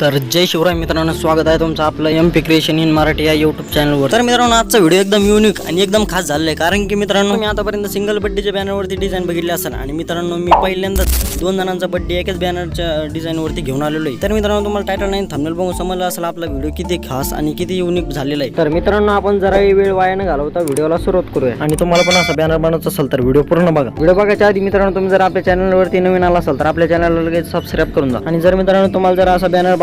तर जय शिवराय मित्रांनो स्वागत आहे तुमचं आपलं M P creation in Marathi या युट्यूब चॅनलवर तर मित्रांनो आजचा व्हिडिओ एकदम युनिक आणि एकदम खास झालेला आहे कारण की मित्रांनो मी आतापर्यंत सिंगल बड्डेच्या बॅनरवरती डिझाईन बघितले असेल आणि मित्रांनो मी पहिल्यांदाच दोन जणांचा बड्डे एकाच बॅनरच्या डिझाईनवरती घेऊन आलेलो आहे. तर मित्रांनो तुम्हाला टायटल नाही थंबनेल बघून समजलं असेल आपला व्हिडिओ किती खास आणि किती युनिक झालेला आहे. तर मित्रांनो आपण जरा वेळ वाया न घालवता व्हिडिओला सुरुवात करूया. आणि तुम्हाला पण असं बॅनर बनवायचं असेल तर व्हिडिओ पूर्ण बघा. व्हिडिओ बघायच्या आधी मित्रांनो तुम्ही जर आपल्या चॅनलवरती नवीन आला असाल तर आपल्या चॅनलला लगेच सबस्क्राईब करून जा. आणि जर मित्रांनो तुम्हाला जर असा बॅनर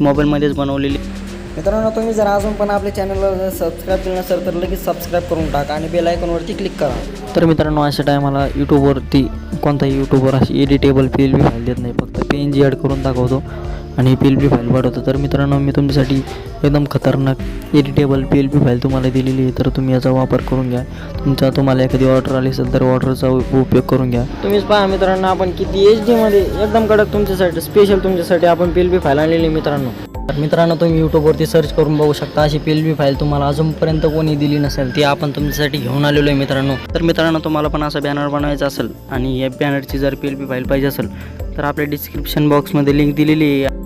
मोबाईलमध्येच बनवलेली. मित्रांनो तुम्ही जर अजून पण आपल्या चॅनलला सबस्क्राईब केलं नसेल तर लगेच सबस्क्राईब करून टाका आणि बेल आयकॉनवरती क्लिक करा. तर मित्रांनो अशा टायमाला यूट्यूबवरती कोणताही यूट्यूबर अशी एडिटेबल एल बी देत नाही. फक्त पी एन जी ॲड करून दाखवतो. आणि पी एल बी फाईल पाठवतो तर मित्रांनो मी तुमच्यासाठी एकदम खतरनाक editable P L B file तुम्हाला दिलेली आहे. तर तुम्ही याचा वापर करून घ्या. तुमचा तुम्हाला एखादी ऑर्डर आली असेल तर ऑर्डरचा उपयोग करून घ्या. तुम्हीच पहा मित्रांनो आपण किती एच डीमध्ये एकदम कडक तुमच्यासाठी स्पेशल तुमच्यासाठी आपण पी एल बी फाईल आणलेली आहे मित्रांनो. तर मित्रांनो तुम्ही यूट्यूबवरती सर्च करून बघू शकता. अशी पी एल बी फाईल तुम्हाला अजूनपर्यंत कोणी दिली नसेल ती आपण तुमच्यासाठी घेऊन आलेलो आहे मित्रांनो. तर मित्रांनो तुम्हाला पण असं बॅनर बनवायचा असेल आणि या बॅनरची जर पी एल बी फाईल पाहिजे असेल तर आपल्या डिस्क्रिप्शन बॉक्समध्ये लिंक दिलेली आहे.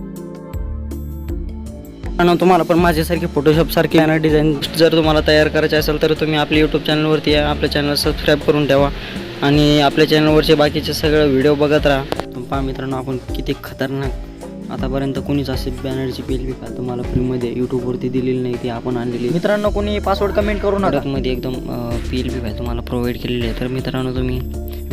आणि तुम्हाला पण माझ्यासारखी फोटोशॉपसारखी बॅनर डिझाईन जर तुम्हाला तयार करायचे असेल तर तुम्ही आपल्या यूट्यूब चॅनलवरती या आपल्या चॅनल सबस्क्राईब करून ठेवा. आणि आपल्या चॅनलवरचे बाकीचे सगळं व्हिडिओ बघत राहा. पहा मित्रांनो आपण किती खतरनाक आतापर्यंत कोणीच असे बॅनरची पी एल बी फाईल तुम्हाला फ्रीमध्ये यूट्यूबवरती दिलेली नाही ती आपण आणलेली. मित्रांनो कोणी पासवर्ड कमेंट करू नका. मध्ये एकदम पी एल बी फाईल तुम्हाला प्रोव्हाइड केलेली आहे. तर मित्रांनो तुम्ही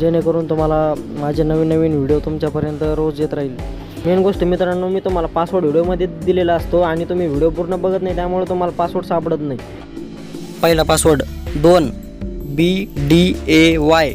जेणेकरून तुम्हाला माझे नवीन नवीन व्हिडिओ तुमच्यापर्यंत रोज येत राहील. मेन गोष्ट मित्रांनो मी तुम्हाला पासवर्ड व्हिडिओमध्ये दिलेला असतो आणि तुम्ही व्हिडिओ पूर्ण बघत नाही त्यामुळे तुम्हाला पासवर्ड सापडत नाही. पहिला पासवर्ड दोन बी डी ए वाय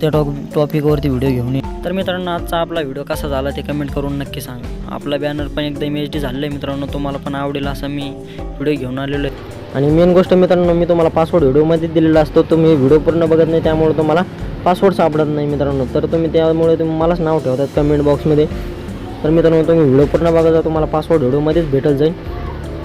त्या टॉप टॉपिकवरती व्हिडिओ घेऊन ये. तर मित्रांनो आजचा आपला व्हिडिओ कसा झाला ते कमेंट करून नक्की सांगा. आपला बॅनर पण एकदम एच डी झालेलं आहे मित्रांनो तुम्हाला पण आवडेल असं मी व्हिडिओ घेऊन आलेलो आहे. आणि मेन गोष्ट मित्रांनो मी तुम्हाला पासवर्ड व्हिडिओमध्ये दिलेला असतो. तुम्ही व्हिडिओ पूर्ण बघत नाही त्यामुळे तुम्हाला पासवर्ड सापडत नाही मित्रांनो. तर तुम्ही त्यामुळे तुम्ही मलाच नाव ठेवतात कमेंट बॉक्समध्ये तर मित्रांनो तुम्ही व्हिडिओ पूर्ण बघा तुम्हाला पासवर्ड व्हिडिओमध्येच भेटत जाईल.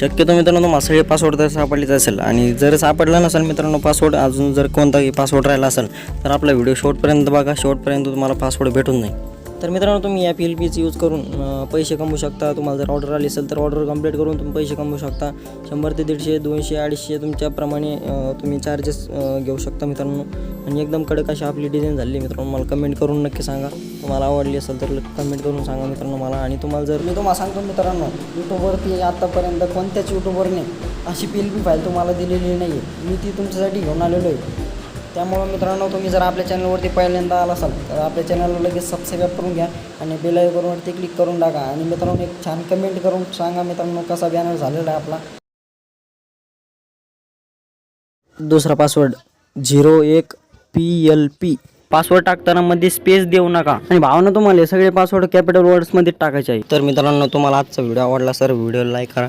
शक्यतो मित्रांनो मासळी पासवर्ड जर सापडलीच असेल. आणि जर सापडला नसेल मित्रांनो पासवर्ड अजून जर कोणताही पासवर्ड राहिला असेल तर आपला व्हिडिओ शेवटपर्यंत बघा. शेवटपर्यंत तुम्हाला पासवर्ड भेटून जाईल. तर मित्रांनो तुम्ही या पी एल पीचा यूज करून पैसे कमवू शकता. तुम्हाला जर ऑर्डर आली असेल तर ऑर्डर कंप्लीट करून तुम्ही पैसे कमवू शकता. शंभर ते दीडशे दोनशे अडीचशे तुमच्याप्रमाणे तुम्ही चार्जेस घेऊ शकता मित्रांनो. आणि एकदम कडक अशी आपली डिझाईन झाली मित्रांनो. मला कमेंट करून नक्की सांगा. तुम्हाला आवडली असेल तर कमेंट करून सांगा मित्रांनो मला. आणि तुम्हाला जर मी तुम्हाला सांगतो मित्रांनो यूट्यूबवरती आत्तापर्यंत कोणत्याच यूट्यूबवरने अशी पी एल पी फाईल तुम्हाला दिलेली नाही आहे मी ती तुमच्यासाठी घेऊन आलेलो आहे. त्यामुळं मित्रांनो तुम्ही जर आपल्या चॅनलवरती पहिल्यांदा आला असाल तर आपल्या चॅनलला लगेच सबस्क्राईब करून घ्या आणि बेल आयकॉनवरती क्लिक करून टाका. आणि मित्रांनो एक छान कमेंट करून सांगा मित्रांनो कसा बॅनर झालेला आहे आपला. दुसरा पासवर्ड झिरो एक पी एल पी पासवर्ड टाकताना मध्ये स्पेस देऊ नका. आणि भावना तुम्हाला हे सगळे पासवर्ड कॅपिटल वर्ड्समध्ये टाकायचे आहे. तर मित्रांनो तुम्हाला आजचा व्हिडिओ आवडला सर व्हिडिओ लाईक करा.